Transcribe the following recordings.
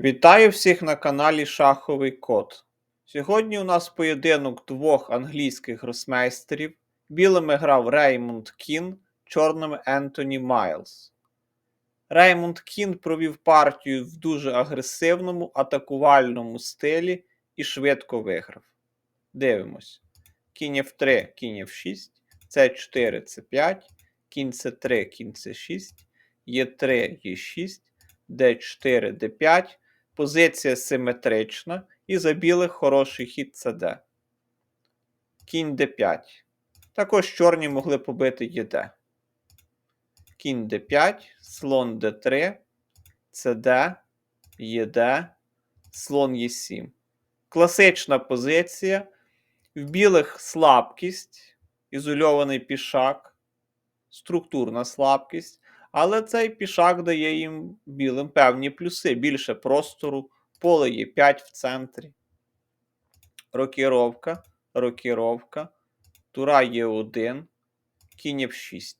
Вітаю всіх на каналі Шаховий Код. Сьогодні у нас поєдинок двох англійських гросмейстерів. Білими грав Реймонд Кін, чорними Ентоні Майлз. Реймонд Кін провів партію в дуже агресивному атакувальному стилі і швидко виграв. Дивимось. Кінь F3, кінь F6, С4, С5, кінь С3, кінь С6, Е3, Е6, Д4, Д5. Позиція симетрична, і за білих хороший хід ЦД. Кінь d5. Також чорні могли побити ЄД. Кінь d5, слон d3, ЦД, ЄД, слон Е7. Класична позиція. В білих слабкість, ізольований пішак, структурна слабкість. Але цей пішак дає їм білим певні плюси. Більше простору, поле є 5 в центрі. Рокіровка, рокіровка, тура є 1, кінь F6.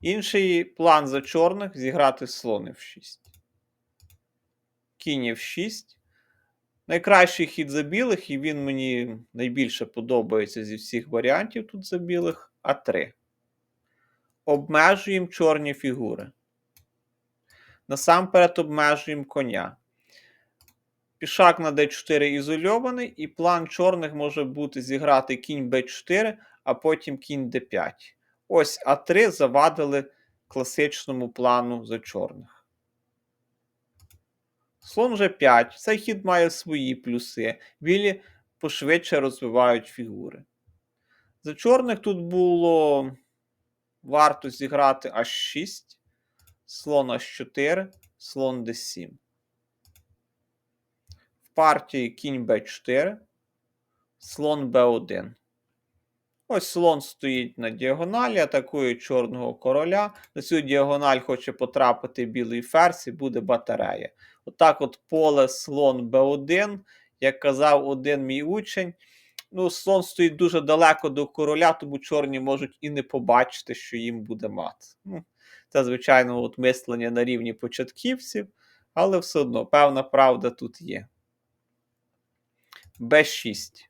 Інший план за чорних зіграти слон F6. Кінь F6. Найкращий хід за білих, і він мені найбільше подобається зі всіх варіантів тут за білих А3 обмежуємо чорні фігури. Насамперед обмежуємо коня. Пішак на d4 ізольований, і план чорних може бути зіграти кінь b4, а потім кінь d5. Ось А3 завадили класичному плану за чорних. Слон G5. Цей хід має свої плюси. Білі пошвидше розвивають фігури. За чорних тут було варто зіграти H6, слон H4, слон D7. В партії кінь B4, слон B1. Ось слон стоїть на діагоналі, атакує чорного короля. На цю діагональ хоче потрапити білий ферзь і буде батарея. Отак от поле слон b1, як казав один мій учень. Ну, слон стоїть дуже далеко до короля, тому чорні можуть і не побачити, що їм буде мат. Ну, Це, звичайно, от мислення на рівні початківців, але все одно певна правда тут є. Б6.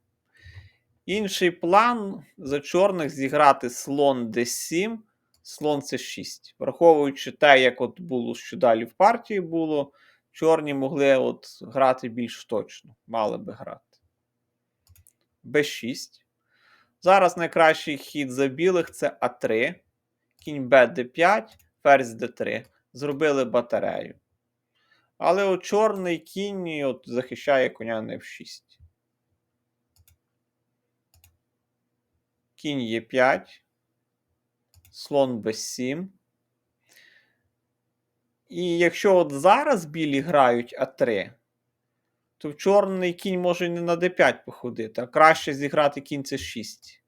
Інший план за чорних зіграти слон d7, слон c6. Враховуючи те, як от було що далі в партії було, чорні могли от грати більш точно, мали би грати. Б6. Зараз найкращий хід за білих це А3. Кінь Б Д5, ферзь Д3. Зробили батарею. Але от чорний кінь от захищає коня на F6. Кінь Е5. Слон Б7. І якщо от зараз білі грають А3, то чорний кінь може не на d5 походити, а краще зіграти кінь c 6.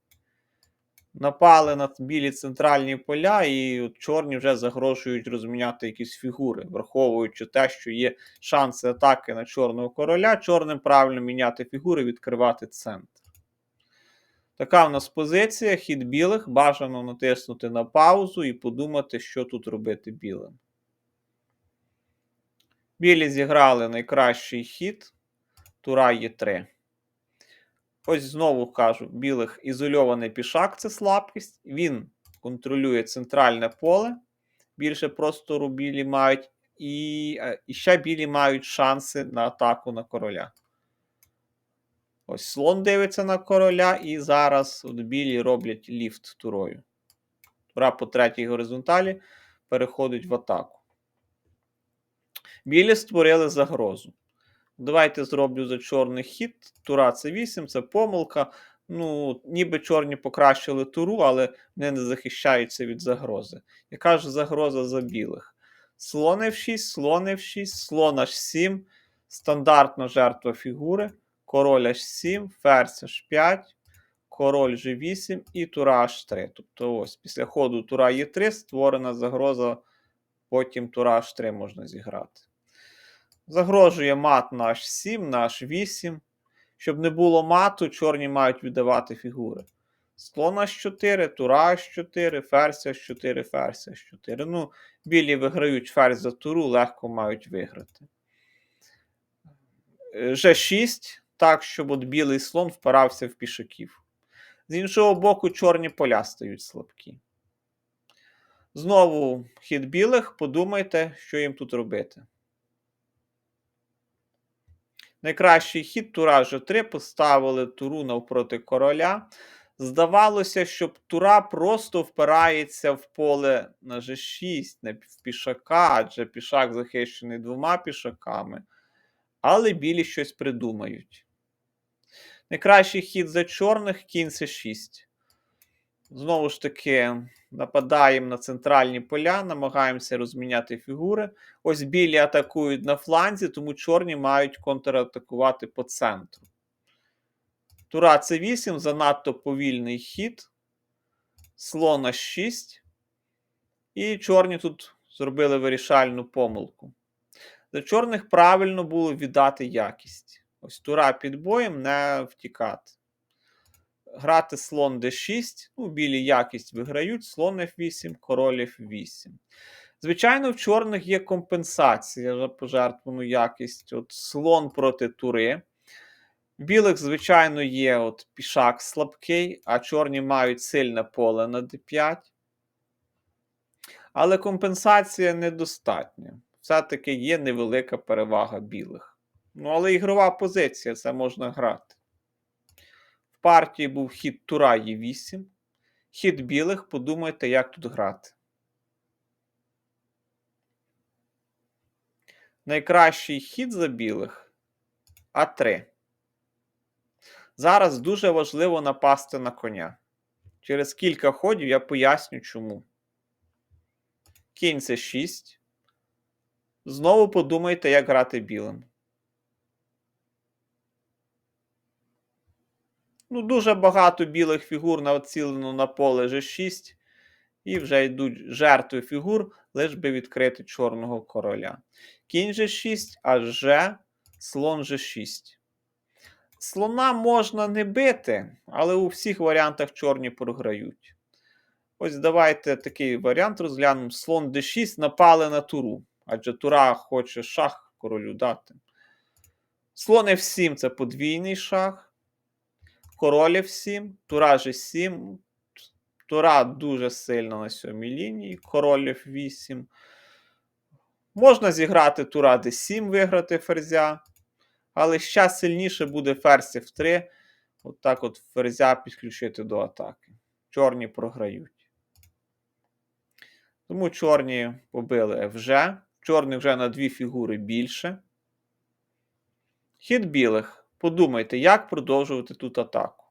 Напали на білі центральні поля, і от чорні вже загрожують розміняти якісь фігури, враховуючи те, що є шанси атаки на чорного короля, чорним правильно міняти фігури, відкривати центр. Така в нас позиція, хід білих. Бажано натиснути на паузу і подумати, що тут робити білим. Білі зіграли найкращий хід. Тура є 3. Ось знову кажу: білих ізольований пішак це слабкість. Він контролює центральне поле. Більше простору білі мають. І, е, і ще білі мають шанси на атаку на короля. Ось слон дивиться на короля, і зараз от білі роблять ліфт турою. Тура по третій горизонталі переходить в атаку. Білі створили загрозу. Давайте зроблю за чорний хід. Тура це 8, це помилка. Ну, ніби чорні покращили туру, але вони не захищаються від загрози. Яка ж загроза за білих? Слон F6, слон F6, слон H7, стандартна жертва фігури, король H7, ферзь H5, король G8 і тура H3. Тобто ось після ходу тура Е3 створена загроза, потім тура H3 можна зіграти. Загрожує мат на H7, на H8. Щоб не було мату, чорні мають віддавати фігури. Слон H4, тура H4, ферзь H4, ферзь H4. Ну, білі виграють ферзь за туру, легко мають виграти. е, G6, так, щоб от білий слон впирався в пішаків. З іншого боку, чорні поля стають слабкі. Знову хід білих, подумайте, що їм тут робити. Найкращий хід тура G3 поставили туру навпроти короля. Здавалося, що тура просто впирається в поле на G6, на пішака, адже пішак захищений двома пішаками. Але білі щось придумають. Найкращий хід за чорних кінь С6. Знову ж таки, нападаємо на центральні поля, намагаємося розміняти фігури. Ось білі атакують на фланзі, тому чорні мають контратакувати по центру. Тура С8 занадто повільний хід. Слона 6. І чорні тут зробили вирішальну помилку. За чорних правильно було віддати якість. Ось тура під боєм не втікати. Грати слон d6, ну, білі якість виграють, слон f8, король f8. Звичайно, в чорних є компенсація за пожертвовану якість. От Слон проти тури. В білих, звичайно, є от пішак слабкий, а чорні мають сильне поле на d5. Але компенсація недостатня. Все-таки є невелика перевага білих. Ну, але ігрова позиція, це можна грати. Партії був хід Тура Е8. Хід білих, подумайте, як тут грати. Найкращий хід за білих А3. Зараз дуже важливо напасти на коня. Через кілька ходів я поясню чому. Кінь це 6. Знову подумайте, як грати білим. Ну, дуже багато білих фігур націлено на поле G6. І вже йдуть жертви фігур, лиш би відкрити чорного короля. Кінь G6, а G, слон G6. Слона можна не бити, але у всіх варіантах чорні програють. Ось давайте такий варіант розглянемо. Слон d6 напали на туру. Адже тура хоче шах королю дати. Слон f7 це подвійний шах. Король f7, тура g7. Тура дуже сильно на сьомій лінії. Король f8. Можна зіграти тура d7, виграти ферзя. Але ще сильніше буде ферзь f3. От так от ферзя підключити до атаки. Чорні програють. Тому чорні побили FG. Чорних вже на дві фігури більше. Хід білих. Подумайте, як продовжувати тут атаку.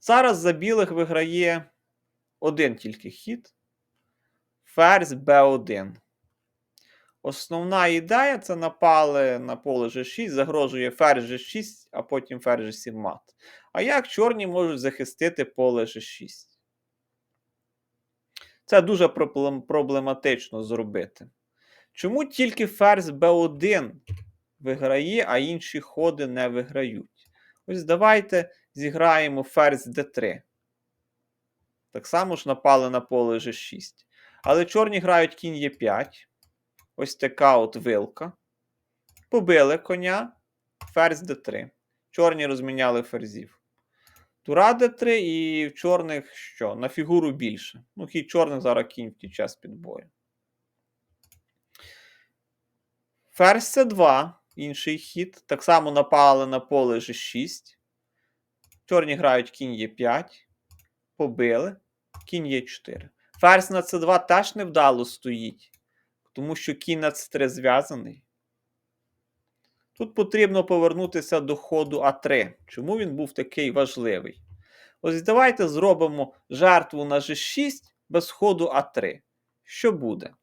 Зараз за білих виграє один тільки хід. Ферзь b1. Основна ідея це напали на поле G6, загрожує ферзь G6, а потім ферзь G7 мат. А як чорні можуть захистити поле G6? Це дуже проблематично зробити. Чому тільки ферзь b1 виграє, а інші ходи не виграють? Ось давайте зіграємо ферзь d3. Так само ж напали на поле G6. Але чорні грають кінь Е5. Ось така от вилка. Побили коня, ферзь d3. Чорні розміняли ферзів. Тура d3 і в чорних що? На фігуру більше. Ну, хід чорних зараз кінь втіче з під бою. Ферзь c2, інший хід. Так само напали на поле G6. Чорні грають кінь Е5. Побили. Кінь Е4. Ферзь на c2 теж невдало стоїть. Тому що кінь на c3 зв'язаний. Тут потрібно повернутися до ходу А3. Чому він був такий важливий? Ось давайте зробимо жертву на G6 без ходу А3. Що буде?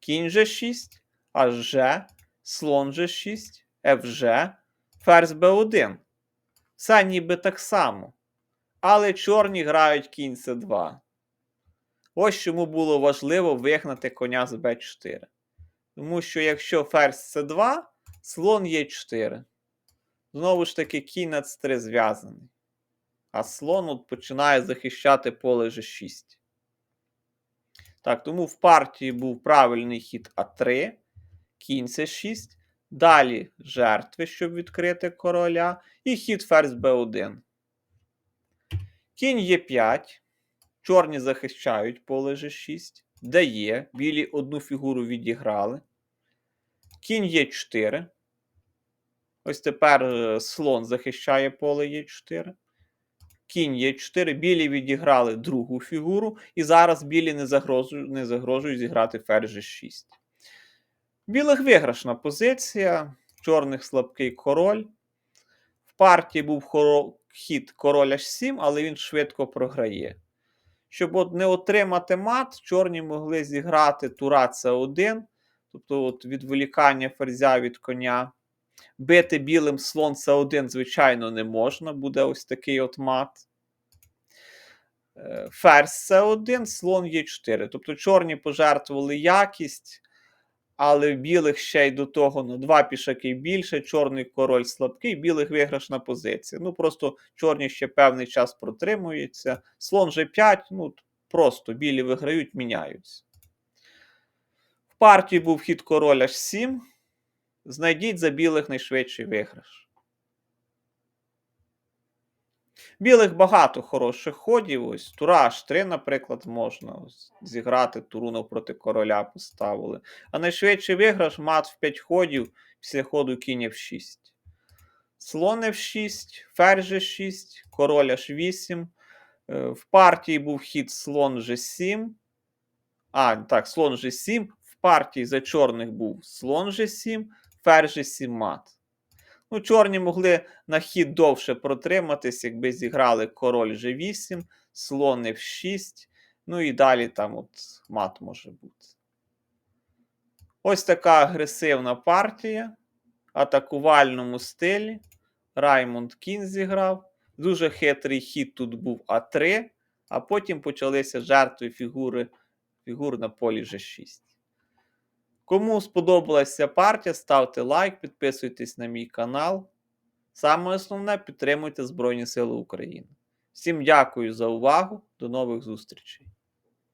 Кінь G6, HG, слон G6, FG, ферзь B1. Все ніби так само. Але чорні грають кінь С2. Ось чому було важливо вигнати коня з Б4. Тому що якщо ферзь С2, слон Е4. Знову ж таки, кінь на С3 зв'язаний. А слон от починає захищати поле G6. Так, тому в партії був правильний хід А3, кінь С6, далі жертви, щоб відкрити короля, і хід ферзь Б1. Кінь Е5. Чорні захищають поле G6. Дає. Білі одну фігуру відіграли. Кінь Е4. Ось тепер е, слон захищає поле Е4. Кінь Е4. Білі відіграли другу фігуру. І зараз білі не загрожують, не загрожують зіграти ферзь G6. Білих виграшна позиція. Чорних слабкий король. В партії був хоро- хід король H7, але він швидко програє. Щоб от не отримати мат, чорні могли зіграти тура С1, тобто от відволікання ферзя від коня. Бити білим слон С1, звичайно, не можна, буде ось такий от мат. Е, Ферзь С1, слон Е4. Тобто чорні пожертвували якість, але білих ще й до того ну, два пішаки більше, чорний король слабкий, білих виграшна позиція. Ну просто чорні ще певний час протримуються. Слон же 5, ну просто білі виграють, міняються. В партії був хід король H7. Знайдіть за білих найшвидший виграш. Білих багато хороших ходів. Ось тура H3, наприклад, можна ось, зіграти туру навпроти короля поставили. А найшвидший виграш мат в 5 ходів після ходу кінь F6. Слон F6, ферзь G6, король H8. Е, В партії був хід слон G7. А, так, слон G7. В партії за чорних був слон G7, ферзь G7 мат. Ну, чорні могли на хід довше протриматись, якби зіграли король G8, слон F6. Ну і далі там от мат може бути. Ось така агресивна партія. Атакувальному стилі. Раймонд Кін зіграв. Дуже хитрий хід тут був А3, а потім почалися жертви фігури, фігур на полі G6. Кому сподобалася партія, ставте лайк, підписуйтесь на мій канал. Саме основне підтримуйте Збройні Сили України. Всім дякую за увагу. До нових зустрічей!